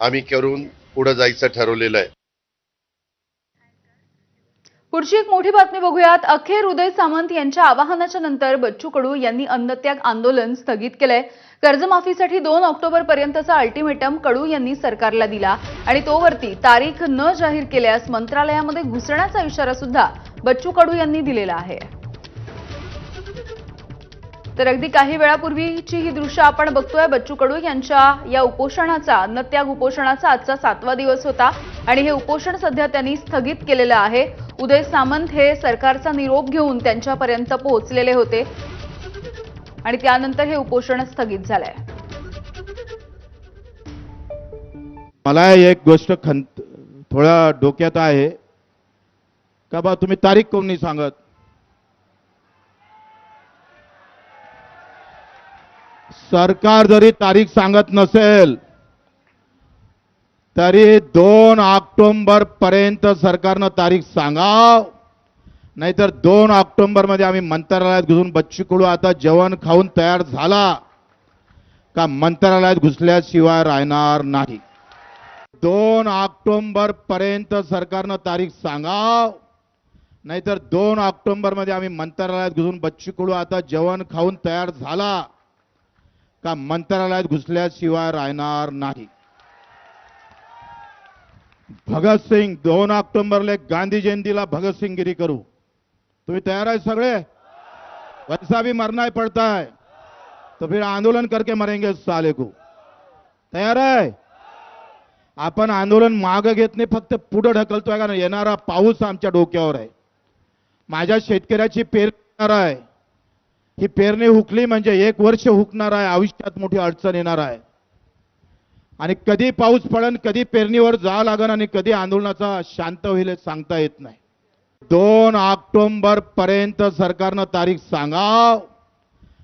आम्ही करून पुढे जायचं ठरवलेलं आहे. पुढची एक मोठी बातमी बघूयात. अखेर उदय सामंत यांच्या आवाहनाच्या नंतर बच्चू कडू यांनी अन्नत्याग आंदोलन स्थगित केलंय. कर्जमाफीसाठी दोन ऑक्टोबर पर्यंतचा अल्टिमेटम कडू यांनी सरकारला दिला आणि तोवरती तारीख न जाहीर केल्यास मंत्रालयामध्ये घुसण्याचा इशारा सुद्धा बच्चू कडू यांनी दिलेला आहे. तर अगदी काही वेळापूर्वीची ही दृश्य आपण बघतोय. बच्चू कडू यांच्या या उपोषणाचा अन्नत्याग उपोषणाचा आजचा सातवा दिवस होता आणि हे उपोषण सध्या त्यांनी स्थगित केलेलं आहे. उदय सामंत हे सरकारचा निरोप घेऊन त्यांच्यापर्यंत पोहोचलेले होते आणि त्यानंतर हे उपोषण स्थगित झालंय. मला एक गोष्ट खंत थोडा डोक्यात आहे. का बा तुम्ही तारीख कोण नाही सांगत? सरकार जरी तारीख सांगत नसेल तरी दोन ऑक्टोंबर पर्यंत सरकारनं तारीख सांगाव. नाहीतर दोन ऑक्टोंबरमध्ये आम्ही मंत्रालयात घुसून बच्ची कडू आता जेवण खाऊन तयार झाला का मंत्रालयात घुसल्याशिवाय राहणार नाही. दोन ऑक्टोंबर पर्यंत सरकारनं तारीख सांगाव. नाहीतर दोन ऑक्टोंबरमध्ये आम्ही मंत्रालयात घुसून बच्ची कडू आता जेवण खाऊन तयार झाला. का मंत्रालयात घुसल्याशिवाय राहणार नाही. भगतसिंग दोन ऑक्टोबरला गांधी जयंतीला भगतसिंगगिरी करू. तुम्ही तयार आहे सगळे? वैसा भी मरना ही पड़ता है तो फिर आंदोलन करके मरेंगे साले को तयार आहे? आपण आंदोलन मागं घेत नाही फक्त पुढे ढकलतोय कारण येणारा पाऊस आमच्या डोक्यावर आहे. माझ्या शेतकऱ्याची पेरणी आहे. ही पेरणी हुकली म्हणजे एक वर्ष हुकणार आहे आयुष्यात मोठी अडचण येणार आहे. आणि कधी पाऊस पडन कधी पेरणीवर जावं लागन आणि कधी आंदोलनाचा शांत होईल सांगता येत नाही. दोन ऑक्टोंबर पर्यंत सरकारनं तारीख सांगाव.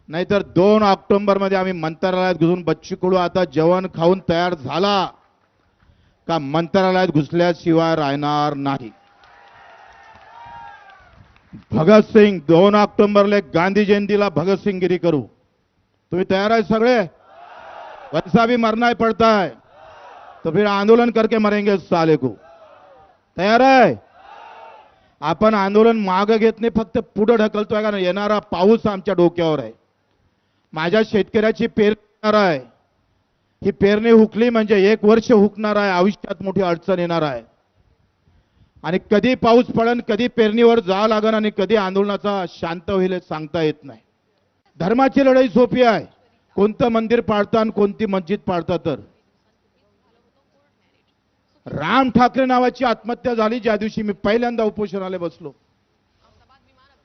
नाहीतर दोन ऑक्टोंबरमध्ये आम्ही मंत्रालयात घुसून बच्चू कडू. आता जेवण खाऊन तयार झाला. का मंत्रालयात घुसल्याशिवाय राहणार नाही? भगतसिंग दोन ऑक्टोबरला गांधी जयंतीला भगतसिंगगिरी करू. तुम्ही तयार आहे सगळे वैसा भी मरना ही पड़ता है. तो फिर आंदोलन करके मरेंगे साले को. तयार आहे आपण आंदोलन मागं घेत नाही फक्त पुढे ढकलतोय कारण येणारा पाऊस आमच्या डोक्यावर आहे. माझ्या शेतकऱ्याची पेरणी आहे. ही पेरणी हुकली म्हणजे एक वर्ष हुकणार आहे आयुष्यात मोठी अडचण येणार आहे. आणि कधी पाऊस पडन कधी पेरणीवर जावं लागन आणि कधी आंदोलनाचा शांत होईल सांगता येत नाही. धर्माची लढाई सोपी आहे. कोणतं मंदिर पाळता आणि कोणती मस्जिद पाडतं तर? राम ठाकरे नावाची आत्महत्या झाली ज्या दिवशी मी पहिल्यांदा उपोषणाला बसलो.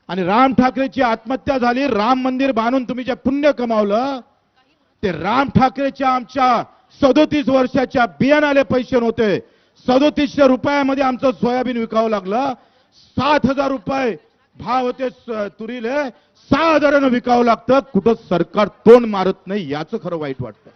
आणि राम ठाकरेची आत्महत्या झाली राम मंदिर बांधून तुम्ही जे पुण्य कमावलं ते राम ठाकरेच्या आमच्या सदोतीस वर्षाच्या बियाणाले पैसे नव्हते. सदोतीसशे रुपयामध्ये आमचं सोयाबीन विकावं लागलं. सात हजार रुपये भाव होते तुरीले. सहा हजारानं विकावं लागतं. कुठं सरकार तोंड मारत नाही याचं खरं वाईट वाटतं.